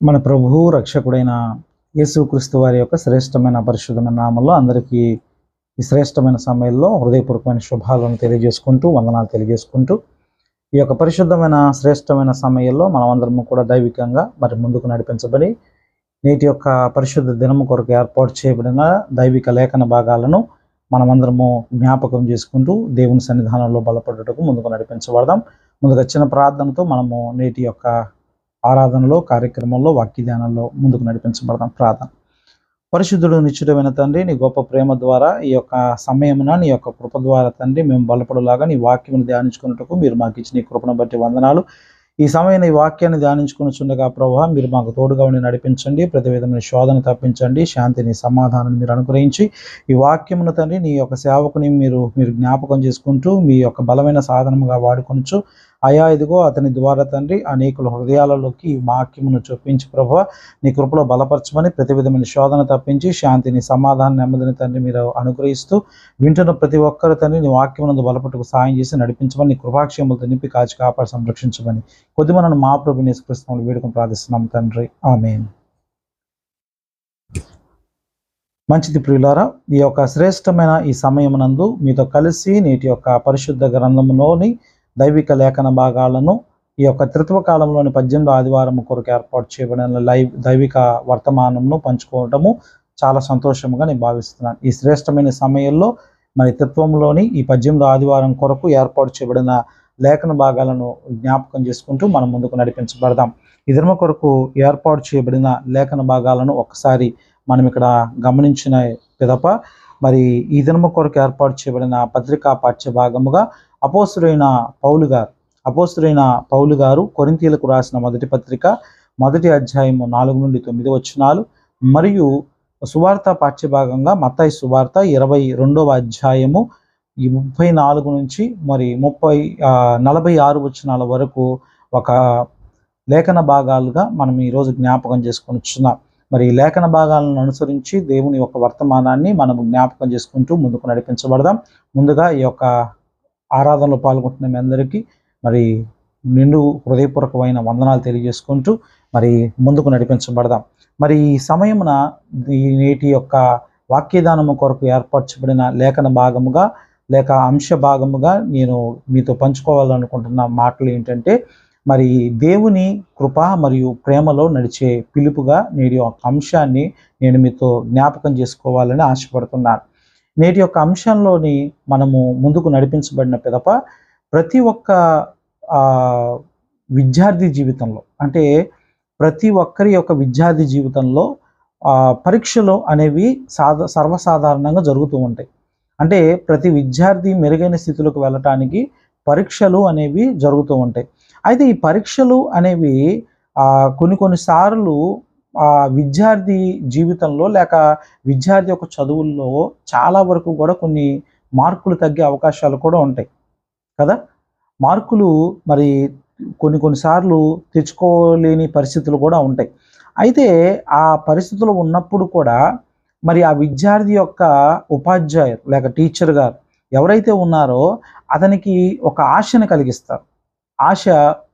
మన ప్రభువు రక్షకుడైన యేసుక్రీస్తు వారి యొక్క శ్రేష్టమైన పరిశుద్ధమైన నామంలో అందరికీ ఈ శ్రేష్టమైన సమయంలో హృదయపూర్వకమైన శుభాలను తెలియజేసుకుంటూ వందనాలు తెలియజేసుకుంటూ ఈ యొక్క పరిశుద్ధమైన శ్రేష్టమైన సమయంలో మనమందరము కూడా దైవికంగా మరి ముందుకు నడిపించబడి నేటి యొక్క పరిశుద్ధ దినము కొరకు ఏర్పాటు చేయబడిన దైవిక లేఖన భాగాలను మనమందరము జ్ఞాపకం చేసుకుంటూ దేవుని సన్నిధానంలో బలపడుటకు ముందుకు నడిపించబడదాం. ముందుగా చిన్న ప్రార్థనతో మనము నేటి యొక్క ఆరాధనలో కార్యక్రమంలో వాక్యధ్యానంలో ముందుకు నడిపించబడదాం. ప్రార్థన. పరిశుద్ధుడు నిశ్చితమైన తండ్రి నీ గొప్ప ప్రేమ ద్వారా ఈ యొక్క సమయమున నీ యొక్క కృప ద్వారా తండ్రి మేము బలపడలాగా నీ వాక్యమును ధ్యానించుకున్నట్టుకు మీరు మాకు ఇచ్చిన కృపను బట్టి వందనాలు. ఈ సమయాన్ని ఈ వాక్యాన్ని ధ్యానించుకుని ప్రభావ మీరు మాకు తోడుగా ఉండి నడిపించండి. ప్రతి విధమైన శోధన తప్పించండి. శాంతిని సమాధానాన్ని మీరు అనుగ్రహించి ఈ వాక్యమును తండ్రి నీ యొక్క సేవకుని మీరు మీరు జ్ఞాపకం చేసుకుంటూ మీ యొక్క బలమైన సాధనముగా వాడుకొనచ్చు అయా ఇదిగో అతని ద్వారా తండ్రి అనేకుల హృదయాలలోకి ఈ వాక్యమును చొప్పించి ప్రభు నీ కృపలో బలపరచమని ప్రతి విధమైన శోధన తప్పించి శాంతిని సమాధానం నెమ్మదిని తండ్రి మీరు అనుగ్రహిస్తూ వింటున్న ప్రతి ఒక్కరు తండ్రి నీ వాక్యమునందు బలపట్టుకు సాయం చేసి నడిపించమని నీ కృపాక్షేములతో నింపి కాచి కాపాడి సంరక్షించమని కొద్ది మనను మా ప్రభు నేసుకృష్ణములు వేడుకొని ప్రార్థిస్తున్నాం తండ్రి. ఆమె మంచిది ప్రియులారా ఈ యొక్క శ్రేష్టమైన ఈ సమయమునందు మీతో కలిసి నేటి యొక్క పరిశుద్ధ గ్రంథంలోని దైవిక లేఖన భాగాలను ఈ యొక్క త్రిత్వ కాలంలోని పద్దెనిమిదో ఆదివారం కొరకు ఏర్పాటు చేయబడిన లైవ్ దైవిక వర్తమానంను పంచుకోవటము చాలా సంతోషముగా నేను భావిస్తున్నాను. ఈ శ్రేష్టమైన సమయంలో మరి తత్వంలోని ఈ పద్దెనిమిదో ఆదివారం కొరకు ఏర్పాటు చేయబడిన లేఖన భాగాలను జ్ఞాపకం చేసుకుంటూ మనం ముందుకు నడిపించబడదాం. ఈ ధర్మ కొరకు ఏర్పాటు చేయబడిన లేఖన భాగాలను ఒకసారి మనం ఇక్కడ గమనించిన పిదప మరి ఈ దినము కొరకు ఏర్పాటు చేయబడిన పత్రికా పాఠ్య భాగముగా అపోసురైన పౌలు గారు. అపోసురైన పౌలు గారు కొరింతీలకు రాసిన మొదటి పత్రిక మొదటి అధ్యాయము నాలుగు నుండి తొమ్మిది వచ్చినాలు మరియు సువార్త పాఠ్యభాగంగా మత్తాయి సువార్త ఇరవై రెండవ అధ్యాయము ఈ ముప్పై నాలుగు నుంచి మరి ముప్పై నలభై ఆరు వచనాల వరకు ఒక లేఖన భాగాలుగా మనం ఈరోజు జ్ఞాపకం చేసుకొని వచ్చున్నాం మరి ఈ లేఖన భాగాలను అనుసరించి దేవుని యొక్క వర్తమానాన్ని మనం జ్ఞాపకం చేసుకుంటూ ముందుకు నడిపించబడదాం. ముందుగా ఈ యొక్క ఆరాధనలో పాల్గొంటున్న మీ అందరికీ మరి నిండు హృదయపూర్వకమైన వందనాలు తెలియజేసుకుంటూ మరి ముందుకు నడిపించబడదాం. మరి ఈ సమయమున ఈ నేటి యొక్క వాక్యదానము కొరకు ఏర్పరచబడిన లేఖన భాగముగా లేక అంశ భాగముగా నేను మీతో పంచుకోవాలనుకుంటున్న మాటలు ఏంటంటే మరి దేవుని కృప మరియు ప్రేమలో నడిచే పిలుపుగా నేడు యొక్క అంశాన్ని నేను మీతో జ్ఞాపకం చేసుకోవాలని ఆశపడుతున్నాను. నేటి యొక్క అంశంలోని మనము ముందుకు నడిపించబడిన పిదప ప్రతి ఒక్క విద్యార్థి జీవితంలో అంటే ప్రతి ఒక్కరి యొక్క విద్యార్థి జీవితంలో పరీక్షలు అనేవి సాధ సర్వసాధారణంగా జరుగుతూ ఉంటాయి. అంటే ప్రతి విద్యార్థి మెరుగైన స్థితిలోకి వెళ్ళటానికి పరీక్షలు అనేవి జరుగుతూ ఉంటాయి. అయితే ఈ పరీక్షలు అనేవి కొన్ని కొన్నిసార్లు ఆ విద్యార్థి జీవితంలో లేక విద్యార్థి యొక్క చదువుల్లో చాలా వరకు కూడా కొన్ని మార్కులు తగ్గే అవకాశాలు కూడా ఉంటాయి. కదా? మార్కులు మరి కొన్ని కొన్నిసార్లు తెచ్చుకోలేని పరిస్థితులు కూడా ఉంటాయి. అయితే ఆ పరిస్థితులు ఉన్నప్పుడు కూడా మరి ఆ విద్యార్థి యొక్క ఉపాధ్యాయులు లేక టీచర్ గారు ఎవరైతే ఉన్నారో అతనికి ఒక ఆశను కలిగిస్తారు. ఆశ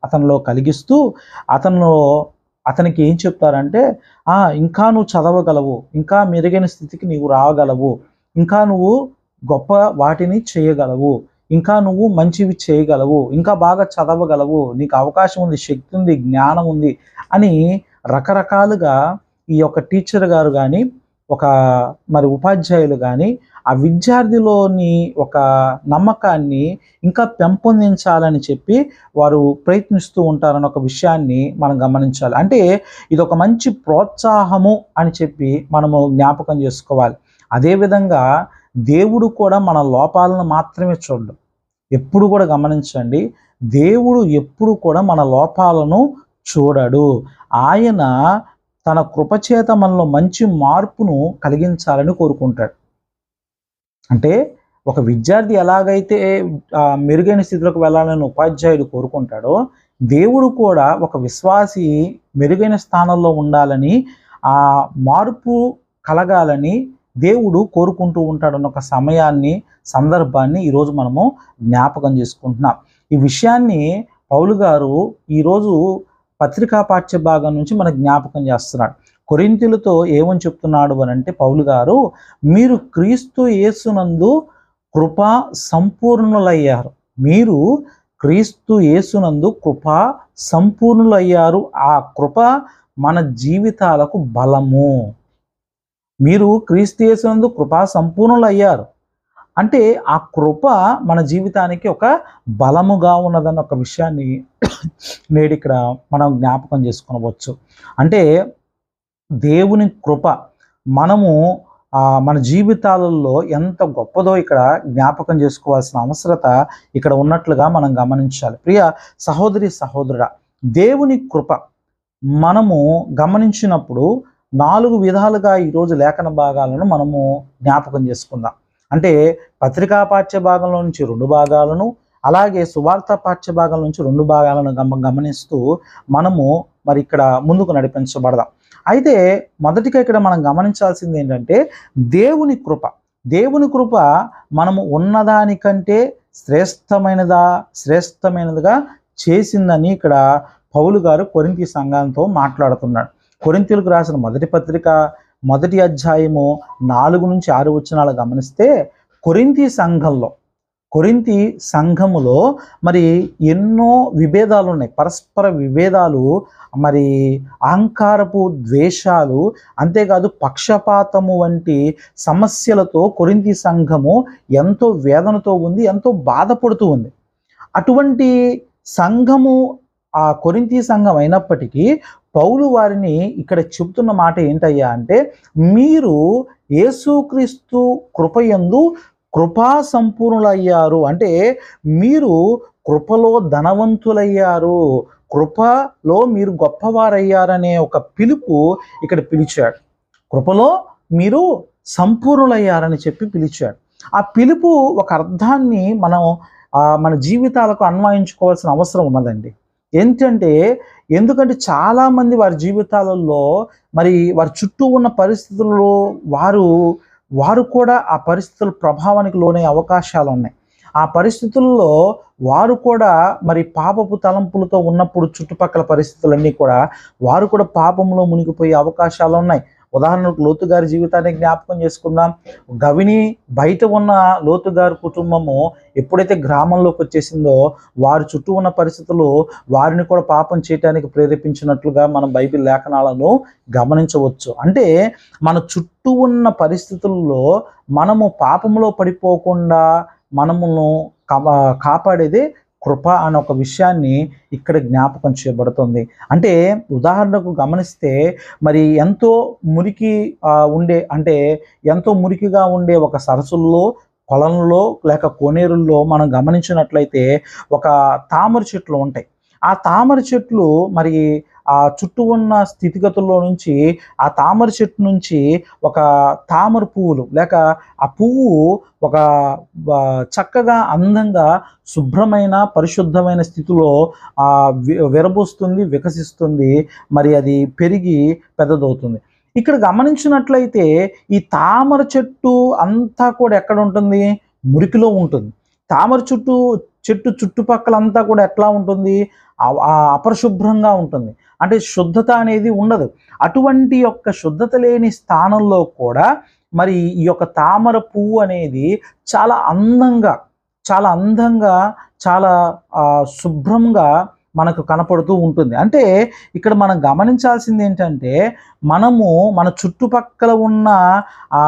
అతనిలో కలిగిస్తూ అతనిలో అతనికి ఏం చెప్తారంటే ఆ ఇంకా నువ్వు చదవగలవు ఇంకా మెరుగైన స్థితికి నీవు రాగలవు ఇంకా నువ్వు గొప్ప వాటిని చేయగలవు ఇంకా నువ్వు మంచివి చేయగలవు ఇంకా బాగా చదవగలవు నీకు అవకాశం ఉంది శక్తి ఉంది జ్ఞానం ఉంది అని రకరకాలుగా ఈ యొక్క టీచర్ గారు కానీ ఒక మరి ఉపాధ్యాయులు కానీ ఆ విద్యార్థిలోని ఒక నమ్మకాన్ని ఇంకా పెంపొందించాలని చెప్పి వారు ప్రయత్నిస్తూ ఉంటారన్న ఒక విషయాన్ని మనం గమనించాలి. అంటే ఇది ఒక మంచి ప్రోత్సాహము అని చెప్పి మనము జ్ఞాపకం చేసుకోవాలి. అదేవిధంగా దేవుడు కూడా మన లోపాలను మాత్రమే చూడడం. ఎప్పుడు కూడా గమనించండి దేవుడు ఎప్పుడు కూడా మన లోపాలను చూడడు. ఆయన తన కృపచేత మనలో మంచి మార్పును కలిగించాలని కోరుకుంటాడు. అంటే ఒక విద్యార్థి ఎలాగైతే మెరుగైన స్థితిలోకి వెళ్ళాలని ఉపాధ్యాయుడు కోరుకుంటాడో దేవుడు కూడా ఒక విశ్వాసి మెరుగైన స్థానంలో ఉండాలని ఆ మార్పు కలగాలని దేవుడు కోరుకుంటూ ఉంటాడన్న ఒక సమయాన్ని సందర్భాన్ని ఈరోజు మనము జ్ఞాపకం చేసుకుంటున్నాం. ఈ విషయాన్ని పౌలు గారు ఈరోజు పత్రికా పాఠ్య భాగం నుంచి మనకు జ్ఞాపకం చేస్తున్నాడు. కొరింతీలతో ఏమని చెప్తున్నాడు అని అంటే పౌలు గారు మీరు క్రీస్తు యేసునందు కృపా సంపూర్ణులయ్యారు. మీరు క్రీస్తు యేసునందు కృపా సంపూర్ణులయ్యారు. ఆ కృప మన జీవితాలకు బలము. మీరు క్రీస్తు యేసునందు కృపా సంపూర్ణులయ్యారు. అంటే ఆ కృప మన జీవితానికి ఒక బలముగా ఉన్నదన్న ఒక విషయాన్ని నేడు ఇక్కడ మనం జ్ఞాపకం చేసుకునవచ్చు. అంటే దేవుని కృప మనము మన జీవితాలలో ఎంత గొప్పదో ఇక్కడ జ్ఞాపకం చేసుకోవాల్సిన అవసరత ఇక్కడ ఉన్నట్లుగా మనం గమనించాలి. ప్రియ సహోదరి సహోదరుడ దేవుని కృప మనము గమనించినప్పుడు నాలుగు విధాలుగా ఈరోజు లేఖన భాగాలను మనము జ్ఞాపకం చేసుకుందాం. అంటే పత్రికా పాఠ్య భాగంలో నుంచి రెండు భాగాలను అలాగే సువార్త పాఠ్య భాగం నుంచి రెండు భాగాలను గమ గమనిస్తూ మనము మరి ఇక్కడ ముందుకు నడిపించబడదాం. అయితే మొదటిగా ఇక్కడ మనం గమనించాల్సింది ఏంటంటే దేవుని కృప. దేవుని కృప మనము ఉన్నదానికంటే శ్రేష్టమైనదా శ్రేష్టమైనదిగా చేసిందని ఇక్కడ పౌలు గారు కొరింతి సంఘంతో మాట్లాడుతున్నాడు. కొరింతీలకు రాసిన మొదటి పత్రిక మొదటి అధ్యాయము నాలుగు నుంచి ఆరు వచనాలు గమనిస్తే కొరింతి సంఘంలో కొరింతి సంఘములో మరి ఎన్నో విభేదాలు ఉన్నాయి. పరస్పర విభేదాలు మరి అహంకారపు ద్వేషాలు అంతేకాదు పక్షపాతము వంటి సమస్యలతో కొరింతి సంఘము ఎంతో వేదనతో ఉంది ఎంతో బాధపడుతూ ఉంది. అటువంటి సంఘము ఆ కొరింతి సంఘం అయినప్పటికీ పౌలు వారిని ఇక్కడ చెబుతున్న మాట ఏంటయ్యా అంటే మీరు యేసుక్రీస్తు కృపయందు కృపా సంపూర్ణులయ్యారు. అంటే మీరు కృపలో ధనవంతులయ్యారు. కృపలో మీరు గొప్పవారయ్యారనే ఒక పిలుపు ఇక్కడ పిలిచాడు. కృపలో మీరు సంపూర్ణులయ్యారని చెప్పి పిలిచాడు. ఆ పిలుపు ఒక అర్థాన్ని మనం మన జీవితాలకు అన్వయించుకోవాల్సిన అవసరం ఉన్నదండి. ఏంటంటే ఎందుకంటే చాలామంది వారి జీవితాలలో మరి వారి చుట్టూ ఉన్న పరిస్థితుల్లో వారు వారు కూడా ఆ పరిస్థితుల ప్రభావానికి లోనే అవకాశాలు ఉన్నాయి. ఆ పరిస్థితుల్లో వారు కూడా మరి పాపపు తలంపులతో ఉన్నప్పుడు చుట్టుపక్కల పరిస్థితులన్నీ కూడా వారు కూడా పాపంలో మునిగిపోయే అవకాశాలు ఉన్నాయి. ఉదాహరణకు లోతు గారి జీవితాన్ని జ్ఞాపకం చేసుకుందాం. గవిని బయట ఉన్న లోతు గారి కుటుంబము ఎప్పుడైతే గ్రామంలోకి వచ్చేసిందో వారి చుట్టూ ఉన్న పరిస్థితులు వారిని కూడా పాపం చేయటానికి ప్రేరేపించినట్లుగా మనం బైబిల్ లేఖనాలను గమనించవచ్చు. అంటే మన చుట్టూ ఉన్న పరిస్థితుల్లో మనము పాపంలో పడిపోకుండా మనమును కా- కాపాడేది కృప అనే ఒక విషయాన్ని ఇక్కడ జ్ఞాపకం చేయబడుతుంది. అంటే ఉదాహరణకు గమనిస్తే మరి ఎంతో మురికి ఉండే అంటే ఎంతో మురికిగా ఉండే ఒక సరస్సుల్లో కొలంలో లేక కోనేరుల్లో మనం గమనించినట్లయితే ఒక తామర చెట్లు ఉంటాయి. ఆ తామర చెట్లు మరి ఆ చుట్టూ ఉన్న స్థితిగతుల్లో నుంచి ఆ తామర చెట్టు నుంచి ఒక తామర పువ్వులు లేక ఆ పువ్వు ఒక చక్కగా అందంగా శుభ్రమైన పరిశుద్ధమైన స్థితిలో విరబోస్తుంది వి- వికసిస్తుంది మరి అది పెరిగి పెద్దదవుతుంది. ఇక్కడ గమనించినట్లయితే ఈ తామర చెట్టు అంతా కూడా ఎక్కడ ఉంటుంది? మురికిలో ఉంటుంది. తామర చుట్టూ చెట్టు చుట్టుపక్కలంతా కూడా ఎట్లా ఉంటుంది? అపరిశుభ్రంగా ఉంటుంది. అంటే శుద్ధత అనేది ఉండదు. అటువంటి యొక్క శుద్ధత లేని స్థానంలో కూడా మరి ఈ యొక్క తామర పువ్వు అనేది చాలా అందంగా చాలా అందంగా చాలా శుభ్రంగా మనకు కనపడుతూ ఉంటుంది. అంటే ఇక్కడ మనం గమనించాల్సింది ఏంటంటే మనము మన చుట్టుపక్కల ఉన్న ఆ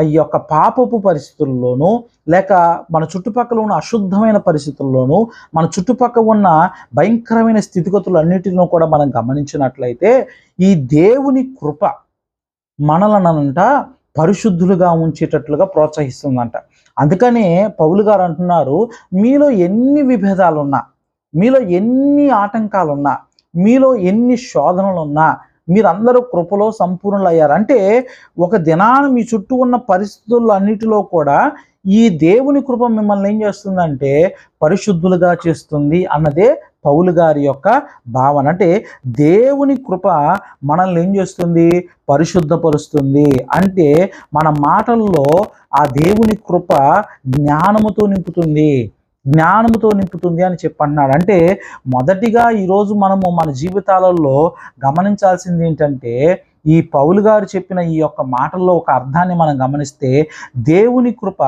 యొక్క పాపపు పరిస్థితుల్లోనూ లేక మన చుట్టుపక్కల ఉన్న అశుద్ధమైన పరిస్థితుల్లోనూ మన చుట్టుపక్కల ఉన్న భయంకరమైన స్థితిగతులు అన్నిటిలో కూడా మనం గమనించినట్లయితే ఈ దేవుని కృప మనలనంట పరిశుద్ధులుగా ఉంచేటట్లుగా ప్రోత్సహిస్తుందంట. అందుకనే పౌలు గారు అంటున్నారు మీలో ఎన్ని విభేదాలు ఉన్నా మీలో ఎన్ని ఆటంకాలు ఉన్నా మీలో ఎన్ని శోధనలు ఉన్నా మీరందరూ కృపలో సంపూర్ణులయ్యారు. అంటే ఒక దినాన మీ చుట్టూ ఉన్న పరిస్థితులన్నిటిలో కూడా ఈ దేవుని కృప మిమ్మల్ని ఏం చేస్తుందంటే పరిశుద్ధులుగా చేస్తుంది అన్నదే పౌలు గారి యొక్క భావన. అంటే దేవుని కృప మనల్ని ఏం చేస్తుంది? పరిశుద్ధపరుస్తుంది. అంటే మన మాటల్లో ఆ దేవుని కృప జ్ఞానముతో నింపుతుంది. జ్ఞానముతో నింపుతుంది అని చెప్పన్నాడు. అంటే మొదటిగా ఈరోజు మనము మన జీవితాలలో గమనించాల్సింది ఏంటంటే ఈ పౌలు గారు చెప్పిన ఈ యొక్క మాటల్లో ఒక అర్థాన్ని మనం గమనిస్తే దేవుని కృప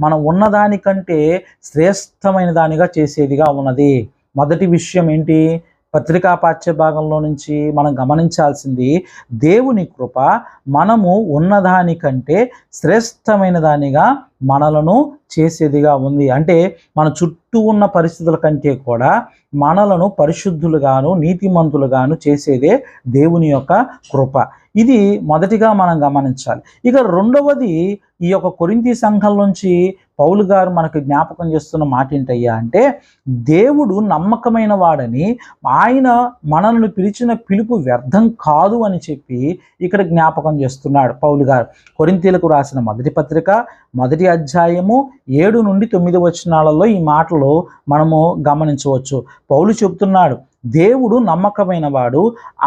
మనం ఉన్నదానికంటే శ్రేష్టమైన దానిగా చేసేదిగా ఉన్నది. మొదటి విషయం ఏంటి? పత్రికా పాఠ్యభాగంలో నుంచి మనం గమనించాల్సింది దేవుని కృప మనము ఉన్నదానికంటే శ్రేష్టమైన దానిగా మనలను చేసేదిగా ఉంది. అంటే మన చుట్టూ ఉన్న పరిస్థితుల కంటే కూడా మనలను పరిశుద్ధులుగాను నీతిమంతులుగాను చేసేదే దేవుని యొక్క కృప. ఇది మొదటిగా మనం గమనించాలి. ఇక రెండవది ఈ యొక్క కొరింతి సంఘం నుంచి పౌలు గారు మనకు జ్ఞాపకం చేస్తున్న మాట ఏంటయ్యా అంటే దేవుడు నమ్మకమైన వాడని ఆయన మనల్ని పిలిచిన పిలుపు వ్యర్థం కాదు అని చెప్పి ఇక్కడ జ్ఞాపకం చేస్తున్నాడు పౌలు గారు. కొరింతీలకు రాసిన మొదటి పత్రిక మొదటి అధ్యాయము ఏడు నుండి తొమ్మిది వచనాలలో ఈ మాటలు మనము గమనించవచ్చు. పౌలు చెబుతున్నాడు దేవుడు నమ్మకమైన వాడు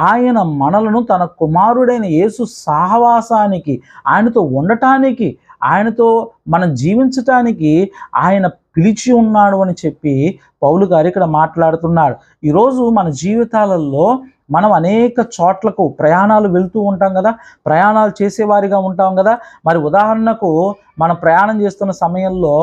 ఆయన మనలను తన కుమారుడైన యేసు సహవాసానికి ఆయనతో ఉండటానికి ఆయనతో మనం జీవించటానికి ఆయన పిలిచి ఉన్నాడు అని చెప్పి పౌలు గారు ఇక్కడ మాట్లాడుతున్నాడు ఈరోజు మన జీవితాలలో మనం అనేక చోట్లకు ప్రయాణాలు వెళ్తూ ఉంటాం కదా ప్రయాణాలు చేసేవారిగా ఉంటాం కదా. మరి ఉదాహరణకు మనం ప్రయాణం చేస్తున్న సమయంలో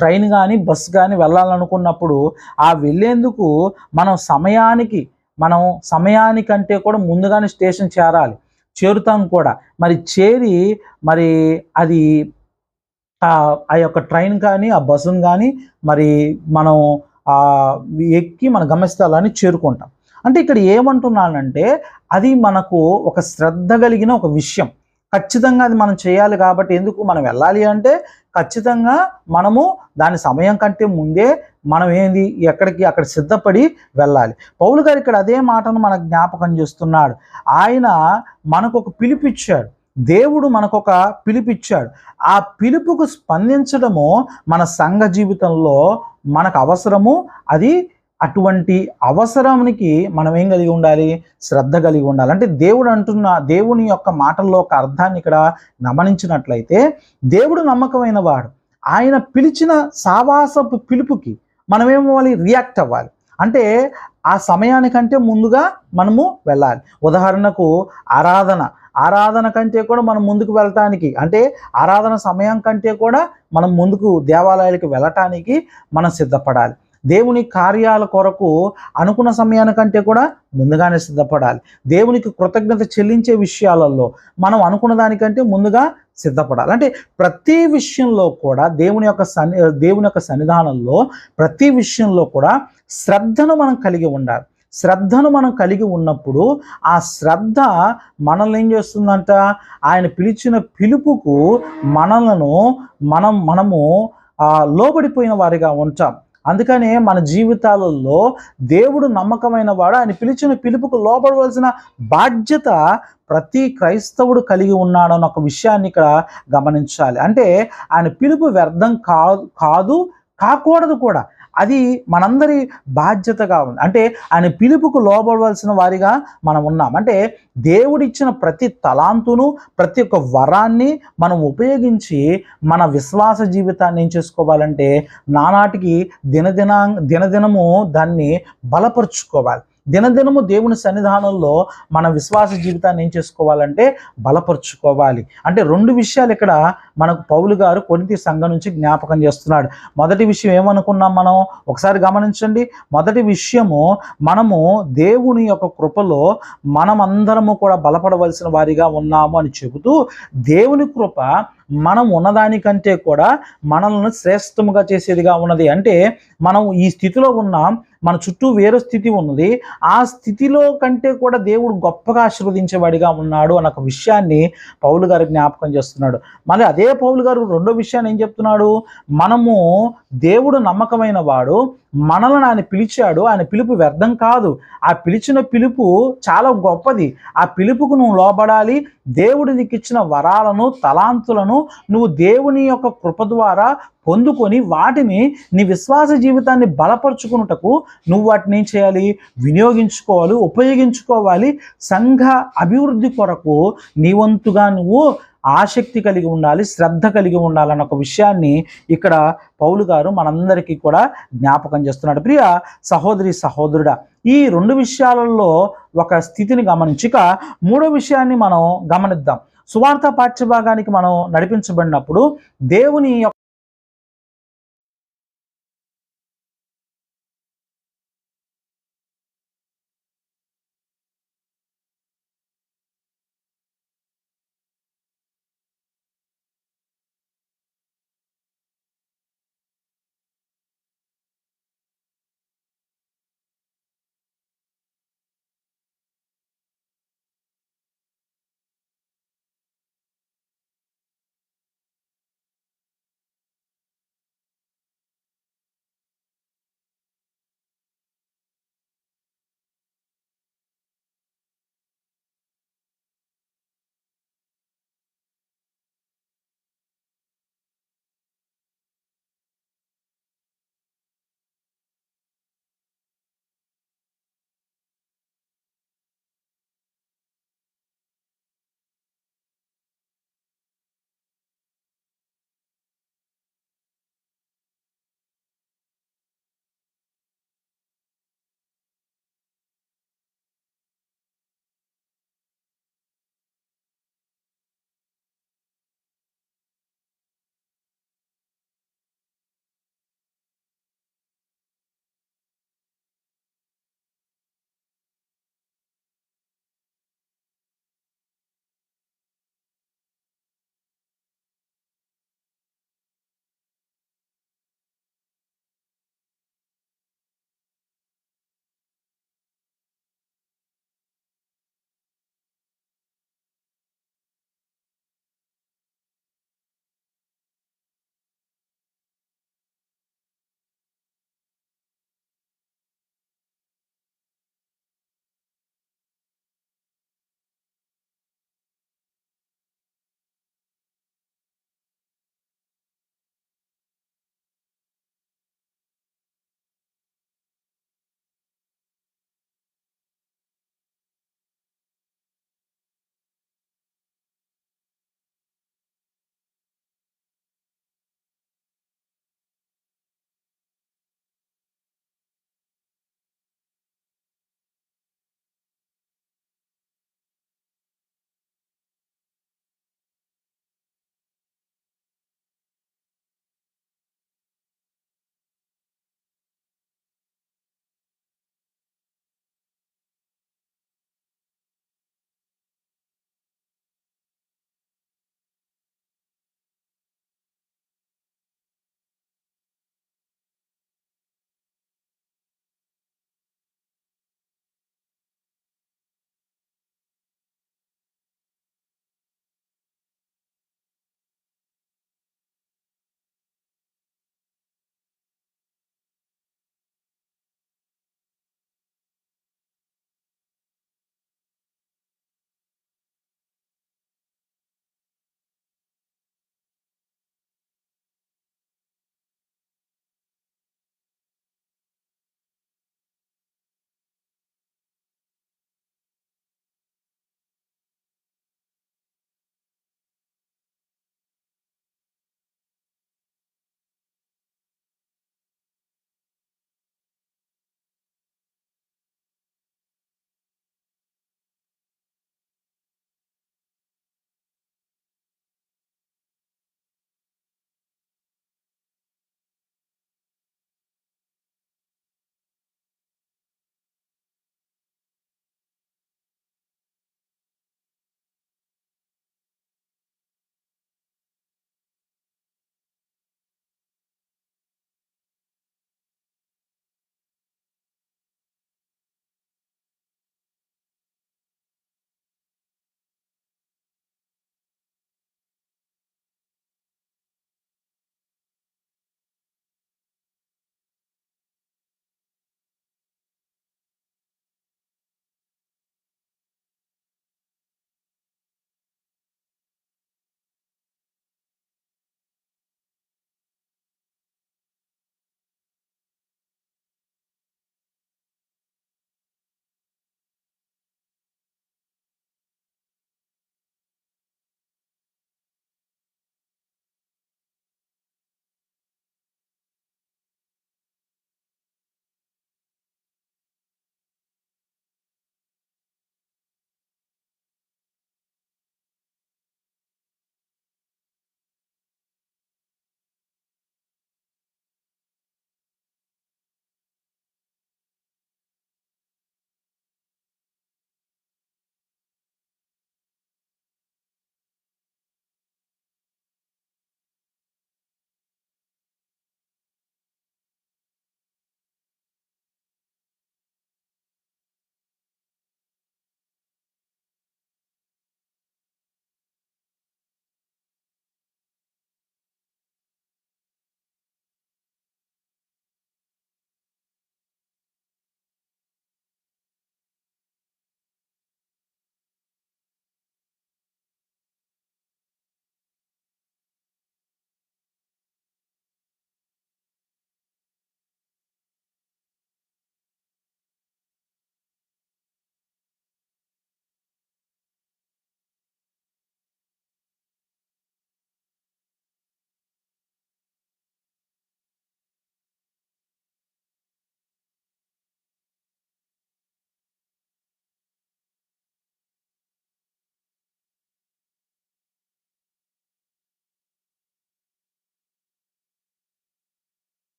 ట్రైన్ కానీ బస్ కానీ వెళ్ళాలనుకున్నప్పుడు ఆ వెళ్ళేందుకు మనం సమయానికి మనం సమయానికంటే కూడా ముందుగానే స్టేషన్ చేరాలి. చేరుతాం కూడా. మరి చేరి మరి అది ఆ యొక్క ట్రైన్ కానీ ఆ బస్సును కానీ మరి మనం ఎక్కి మన గమ్యస్థలాన్ని చేరుకుంటాం. అంటే ఇక్కడ ఏమంటున్నానంటే అది మనకు ఒక శ్రద్ధ కలిగిన ఒక విషయం. ఖచ్చితంగా అది మనం చేయాలి కాబట్టి ఎందుకు మనం వెళ్ళాలి అంటే ఖచ్చితంగా మనము దాని సమయం కంటే ముందే మనం ఏంది ఎక్కడికి అక్కడ సిద్ధపడి వెళ్ళాలి. పౌలు గారు ఇక్కడ అదే మాటను మనకు జ్ఞాపకం చేస్తున్నాడు. ఆయన మనకు ఒక పిలిపిచ్చాడు దేవుడు మనకొక పిలిపిచ్చాడు ఆ పిలుపుకు స్పందించడము మన సంఘ జీవితంలో మనకు అవసరము. అది అటువంటి అవసరానికి మనం ఏం కలిగి ఉండాలి? శ్రద్ధ కలిగి ఉండాలి. అంటే దేవుడు అంటున్న దేవుని యొక్క మాటల్లో ఒక అర్థాన్ని ఇక్కడ గమనించినట్లయితే దేవుడు నమ్మకమైన వాడు. ఆయన పిలిచిన సావాసపు పిలుపుకి మనం ఏమవ్వాలి రియాక్ట్ అవ్వాలి. అంటే ఆ సమయానికంటే ముందుగా మనము వెళ్ళాలి. ఉదాహరణకు ఆరాధన. ఆరాధన కంటే కూడా మనం ముందుకు వెళ్ళటానికి అంటే ఆరాధన సమయం కంటే కూడా మనం ముందుకు దేవాలయాలకు వెళ్ళటానికి మనం సిద్ధపడాలి. దేవుని కార్యాల కొరకు అనుకున్న సమయానికంటే కూడా ముందుగానే సిద్ధపడాలి. దేవునికి కృతజ్ఞత చెల్లించే విషయాలలో మనం అనుకున్న దానికంటే ముందుగా సిద్ధపడాలి. అంటే ప్రతి విషయంలో కూడా దేవుని యొక్క సన్ని దేవుని యొక్క సన్నిధానంలో ప్రతి విషయంలో కూడా శ్రద్ధను మనం కలిగి ఉండాలి. శ్రద్ధను మనం కలిగి ఉన్నప్పుడు ఆ శ్రద్ధ మనల్ని ఏం చేస్తుందంట? ఆయన పిలిచిన పిలుపుకు మనలను మనం మనము లోబడిపోయిన వారిగా ఉంటాం. అందుకనే మన జీవితాలలో దేవుడు నమ్మకమైన వాడు. ఆయన పిలిచిన పిలుపుకు లోపడవలసిన బాధ్యత ప్రతి క్రైస్తవుడు కలిగి ఉన్నాడన్న ఒక విషయాన్ని ఇక్కడ గమనించాలి. అంటే ఆయన పిలుపు వ్యర్థం కాదు కాదు కాకూడదు కూడా. అది మనందరి బాధ్యతగా ఉంది. అంటే ఆయన పిలుపుకు లోబడవలసిన వారిగా మనం ఉన్నాం. అంటే దేవుడిచ్చిన ప్రతి తలాంతును ప్రతి ఒక్క వరాన్ని మనం ఉపయోగించి మన విశ్వాస జీవితాన్ని ఏం చేసుకోవాలంటే నానాటికి దినదిన దినదినము దాన్ని బలపరుచుకోవాలి. దినదినము దేవుని సన్నిధానంలో మన విశ్వాస జీవితాన్ని ఏం చేసుకోవాలంటే బలపరుచుకోవాలి. అంటే రెండు విషయాలు ఇక్కడ మనకు పౌలు గారు కొరింతి సంఘం నుంచి జ్ఞాపకం చేస్తున్నాడు. మొదటి విషయం ఏమనుకున్నాం మనం? ఒకసారి గమనించండి. మొదటి విషయము మనము దేవుని యొక్క కృపలో మనమందరము కూడా బలపడవలసిన వారిగా ఉన్నాము అని చెబుతూ దేవుని కృప మనం ఉన్నదానికంటే కూడా మనల్ని శ్రేష్టముగా చేసేదిగా ఉన్నది. అంటే మనం ఈ స్థితిలో ఉన్నాం. మన చుట్టూ వేరే స్థితి ఉన్నది. ఆ స్థితిలో కంటే కూడా దేవుడు గొప్పగా ఆశీర్వదించేవాడిగా ఉన్నాడు అన్న ఒక విషయాన్ని పౌలు గారు జ్ఞాపకం చేస్తున్నాడు. మరి అదే పౌలు గారు రెండో విషయాన్ని ఏం చెప్తున్నాడు? మనము దేవుడు నమ్మకమైన వాడు మనల్ని ఆయన పిలిచాడు ఆయన పిలుపు వ్యర్థం కాదు. ఆ పిలిచిన పిలుపు చాలా గొప్పది. ఆ పిలుపుకు నువ్వు లోబడాలి దేవుడు నీకు ఇచ్చిన వరాలను తలాంతులను నువ్వు దేవుని యొక్క కృప ద్వారా పొందుకొని వాటిని నీ విశ్వాస జీవితాన్ని బలపరుచుకున్నటకు నువ్వు వాటిని ఏం చేయాలి? వినియోగించుకోవాలి ఉపయోగించుకోవాలి. సంఘ అభివృద్ధి కొరకు నీ వంతుగా నువ్వు ఆసక్తి కలిగి ఉండాలి శ్రద్ధ కలిగి ఉండాలన్న ఒక విషయాన్ని ఇక్కడ పౌలు గారు మనందరికీ కూడా జ్ఞాపకం చేస్తున్నాడు. ప్రియ సహోదరి సహోదరుడా ఈ రెండు విషయాలలో ఒక స్థితిని గమనించక మూడో విషయాన్ని మనం గమనిద్దాం. సువార్త పాఠ్యభాగానికి మనం నడిపించబడినప్పుడు దేవుని యొక్క